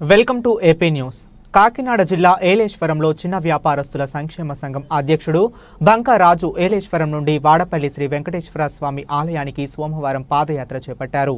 Welcome to AP news. Kakinada జిల్లా ఏలేశ్వరంలో చిన్న వ్యాపారస్తుల సంక్షేమ సంఘం అధ్యక్షుడు బంకా రాజు ఏలేశ్వరం నుండి వాడపల్లి శ్రీ వెంకటేశ్వర స్వామి ఆలయానికి సోమవారం పాదయాత్ర చేపట్టారు.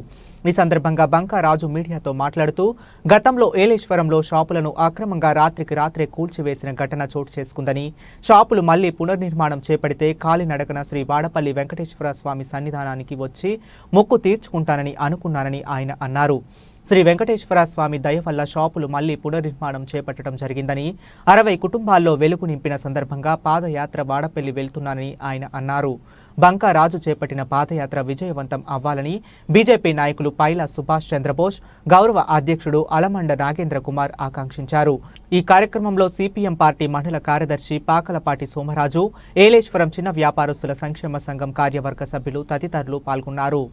ఈ సందర్భంగా బంకా రాజు మీడియాతో మాట్లాడుతూ గతంలో ఏలేశ్వరంలో షాపులను అక్రమంగా రాత్రికి రాత్రే కూల్చివేసిన ఘటన చోటు చేసుకుందని షాపులు మళ్ళీ పునర్నిర్మాణం చేపడితే కాలినడకన శ్రీ వాడపల్లి వెంకటేశ్వర స్వామి సన్నిధానానికి వచ్చి మొక్కు తీర్చుకుంటానని అనుకున్నానని ఆయన అన్నారు. శ్రీ వెంకటేశ్వర స్వామి దయ వల్ల షాపులు మళ్ళీ పునర్నిర్మాణం చేపట్టడం జరిగిందని అరవై కుటుంబాల్లో వెలుగు నింపిన సందర్భంగా పాదయాత్ర వాడపల్లి వెళ్తున్నానని ఆయన అన్నారు. బంకా రాజు చేపట్టిన పాదయాత్ర విజయవంతం అవ్వాలని బీజేపీ నాయకులు పైల సుభాష్ చంద్రబోస్ గౌరవ అధ్యక్షుడు అలమండ నాగేంద్ర కుమార్ ఆకాంక్షించారు. ఈ కార్యక్రమంలో సిపిఎం పార్టీ మండల కార్యదర్శి పాకలపాటి సోమరాజు ఏలేశ్వరం చిన్న వ్యాపారస్తుల సంక్షేమ సంఘం కార్యవర్గ సభ్యులు తదితరులు పాల్గొన్నారు.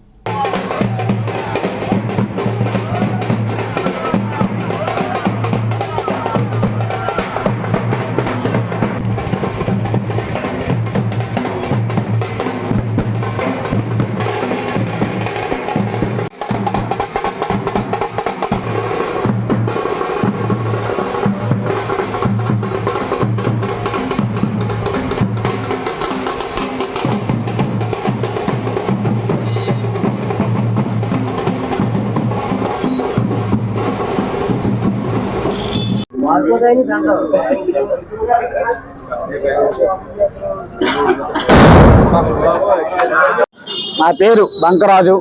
నా పేరు బంకరాజు.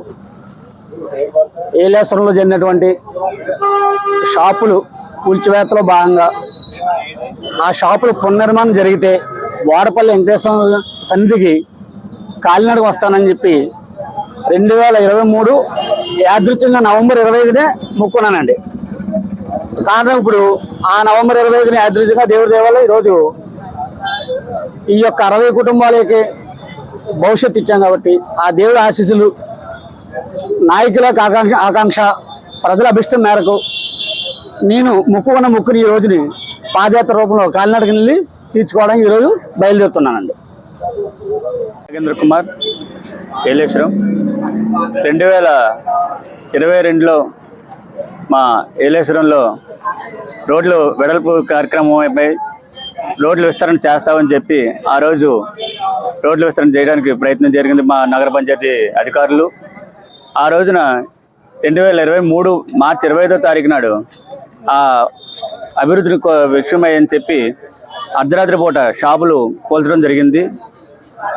ఏలేశ్వరంలో జరిగినటువంటి షాపులు కూల్చివేతలో భాగంగా ఆ షాపులు పునర్నిర్మాణం జరిగితే వాడపల్లి వెంకటేశ్వర సన్నిధికి కాలినడకు వస్తానని చెప్పి రెండు వేల ఇరవై మూడు యాదృచ్ఛంగా నవంబర్ ఇరవై ఐదునే మొక్కున్నానండి కారణం ఇప్పుడు ఆ నవంబర్ ఇరవై ఐదున యాదృచ్ఛంగా దేవుడి దేవాలయం ఈరోజు ఈ యొక్క అరవై కుటుంబాలకి భవిష్యత్తు ఇచ్చాం కాబట్టి ఆ దేవుడి ఆశీస్సులు నాయకులకు ఆకాంక్ష ఆకాంక్ష ప్రజల అభిష్టం మేరకు నేను మొక్కుకున్న ముక్కుని ఈ రోజుని పాదయాత్ర రూపంలో కాలినడక వెళ్ళి తీర్చుకోవడానికి ఈరోజు బయలుదేరుతున్నానండి. నాగేంద్ర కుమార్ ఏలేశ్వరం. రెండు వేల ఇరవై రెండులో మా ఏలేశ్వరంలో రోడ్లు వెడల్పు కార్యక్రమంపై రోడ్లు విస్తరణ చేస్తామని చెప్పి ఆ రోజు రోడ్లు విస్తరణ చేయడానికి ప్రయత్నం జరిగింది మా నగర పంచాయతీ అధికారులు. ఆ రోజున రెండు వేల ఇరవై మూడు మార్చి ఇరవై ఐదో తారీఖు నాడు ఆ అభివృద్ధిని కో- విషయమై అని చెప్పి అర్ధరాత్రి పూట షాపులు కూల్చడం జరిగింది.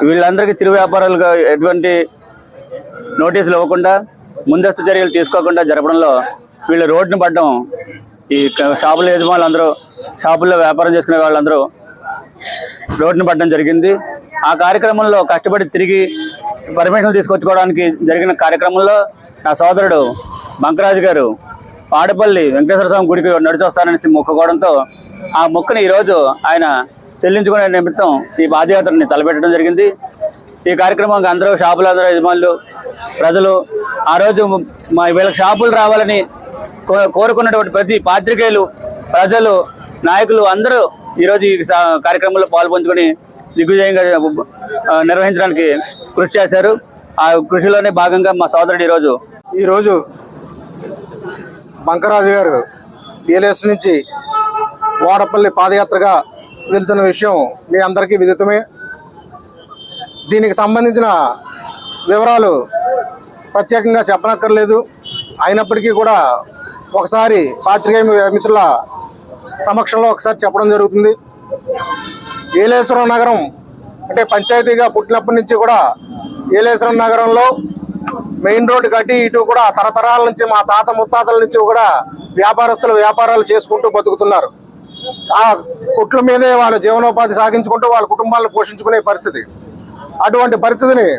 వీళ్ళందరికీ చిరు వ్యాపారాలుగా ఎటువంటి నోటీసులు ఇవ్వకుండా ముందస్తు చర్యలు తీసుకోకుండా జరపడంలో వీళ్ళు రోడ్డుని పడ్డం ఈ షాపుల యజమానులు అందరూ షాపుల్లో వ్యాపారం చేసుకునే వాళ్ళందరూ రోడ్డుని పడ్డం జరిగింది. ఆ కార్యక్రమంలో కష్టపడి తిరిగి పర్మిషన్లు తీసుకొచ్చుకోవడానికి జరిగిన కార్యక్రమంలో నా సోదరుడు బంకరాజు గారు పాడపల్లి వెంకటేశ్వర స్వామి గుడికి నడిచి మొక్కుకోవడంతో ఆ మొక్కుని ఈరోజు ఆయన చెల్లించుకునే నిమిత్తం ఈ పాదయాత్రని తలపెట్టడం జరిగింది. ఈ కార్యక్రమానికి అందరూ షాపులు అందరూ యజమానులు ప్రజలు ఆ రోజు మా వీళ్ళకి షాపులు రావాలని కోరుకున్నటువంటి ప్రతి పాత్రికేయులు ప్రజలు నాయకులు అందరూ ఈరోజు ఈ కార్యక్రమంలో పాల్పంచుకొని దిగ్విజయంగా నిర్వహించడానికి కృషి చేశారు. ఆ కృషిలోనే భాగంగా మా సోదరుడు ఈరోజు ఈరోజు బంకరాజు గారు డిఎల్ఎస్ నుంచి వాడపల్లి పాదయాత్రగా వెళ్తున్న విషయం మీ అందరికీ విదితమే. దీనికి సంబంధించిన వివరాలు ప్రత్యేకంగా చెప్పనక్కర్లేదు. అయినప్పటికీ కూడా ఒకసారి పాత్రికేయ మిత్రుల సమక్షంలో ఒకసారి చెప్పడం జరుగుతుంది. ఏలేశ్వరం నగరం అంటే పంచాయతీగా పుట్టినప్పటి నుంచి కూడా ఏలేశ్వరం నగరంలో మెయిన్ రోడ్డు కట్టి ఇటు కూడా తరతరాల నుంచి మా తాత ముత్తాతల నుంచి కూడా వ్యాపారస్తులు వ్యాపారాలు చేసుకుంటూ బతుకుతున్నారు. ఆ కుట్ల మీదే వాళ్ళ జీవనోపాధి సాగించుకుంటూ వాళ్ళ కుటుంబాలను పోషించుకునే పరిస్థితి. అటువంటి పరిస్థితిని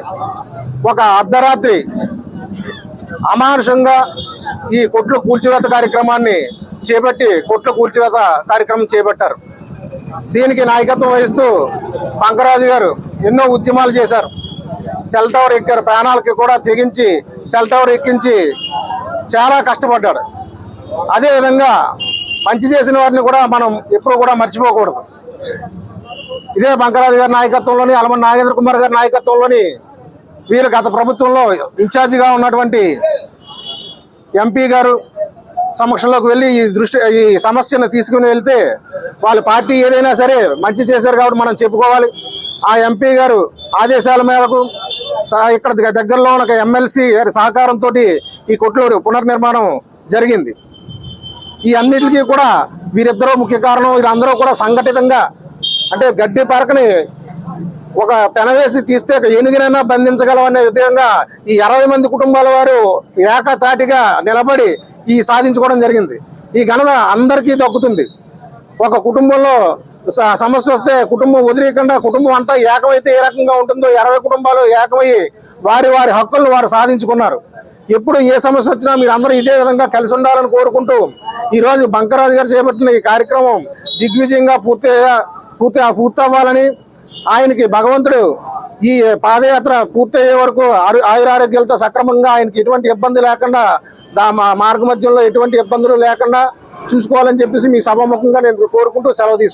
ఒక అర్ధరాత్రి అమానుషంగా ఈ కొట్లు కూల్చివేత కార్యక్రమాన్ని చేపట్టి కొట్లు కూల్చివేత కార్యక్రమం చేపట్టారు. దీనికి నాయకత్వం వహిస్తూ పంకరాజు గారు ఎన్నో ఉద్యమాలు చేశారు. సెల్ టవర్ ఎక్కారు. ప్రాణాలకి కూడా తెగించి సెల్ టవర్ ఎక్కించి చాలా కష్టపడ్డాడు. అదేవిధంగా మంచి చేసిన వారిని కూడా మనం ఎప్పుడూ కూడా మర్చిపోకూడదు. ఇదే బంకరాజు గారి నాయకత్వంలోని అలమన్ నాగేంద్ర కుమార్ గారి నాయకత్వంలోని వీరు గత ప్రభుత్వంలో ఇన్ఛార్జిగా ఉన్నటువంటి ఎంపీ గారు సమక్షంలోకి వెళ్ళి ఈ దృష్టి ఈ సమస్యను తీసుకుని వెళ్తే వాళ్ళ పార్టీ ఏదైనా సరే మంచి చేశారు కాబట్టి మనం చెప్పుకోవాలి. ఆ ఎంపీ గారు ఆదేశాల మేరకు ఇక్కడ దగ్గరలో ఉన్న ఎమ్మెల్సీ గారి సహకారంతో ఈ కొట్లూరు పునర్నిర్మాణం జరిగింది. ఈ అన్నిటికీ కూడా వీరిద్దరూ ముఖ్య కారణం. వీరందరూ కూడా సంఘటితంగా అంటే గడ్డి పరకని ఒక పెనవేసి తీస్తే ఎనిమిదినైనా బంధించగలమనే బంధించగలం అనే విధంగా ఈ అరవై మంది కుటుంబాల వారు ఏకతాటిగా నిలబడి ఈ సాధించుకోవడం జరిగింది. ఈ ఘనత అందరికీ దక్కుతుంది. ఒక కుటుంబంలో స- సమస్య వస్తే కుటుంబం వదిలేయకుండా కుటుంబం అంతా ఏకమైతే ఏ రకంగా ఉంటుందో ఇరవై కుటుంబాలు ఏకమయ్యి వారి వారి హక్కులను వారు సాధించుకున్నారు. ఎప్పుడు ఏ సమస్య వచ్చినా మీరు అందరూ ఇదే విధంగా కలిసి ఉండాలని కోరుకుంటూ ఈరోజు బంకరాజు గారు చేపట్టిన ఈ కార్యక్రమం దిగ్విజయంగా పూర్తి పూర్తి పూర్తి అవ్వాలని ఆయనకి భగవంతుడు ఈ పాదయాత్ర పూర్తయ్యే వరకు ఆరు- ఆయురారోగ్యాలతో సక్రమంగా ఆయనకి ఎటువంటి ఇబ్బంది లేకుండా దా మా- మార్గ మధ్యంలో ఎటువంటి ఇబ్బందులు లేకుండా చూసుకోవాలని చెప్పేసి మీ సభాముఖంగా నేను కోరుకుంటూ సెలవు తీసుకుంటాను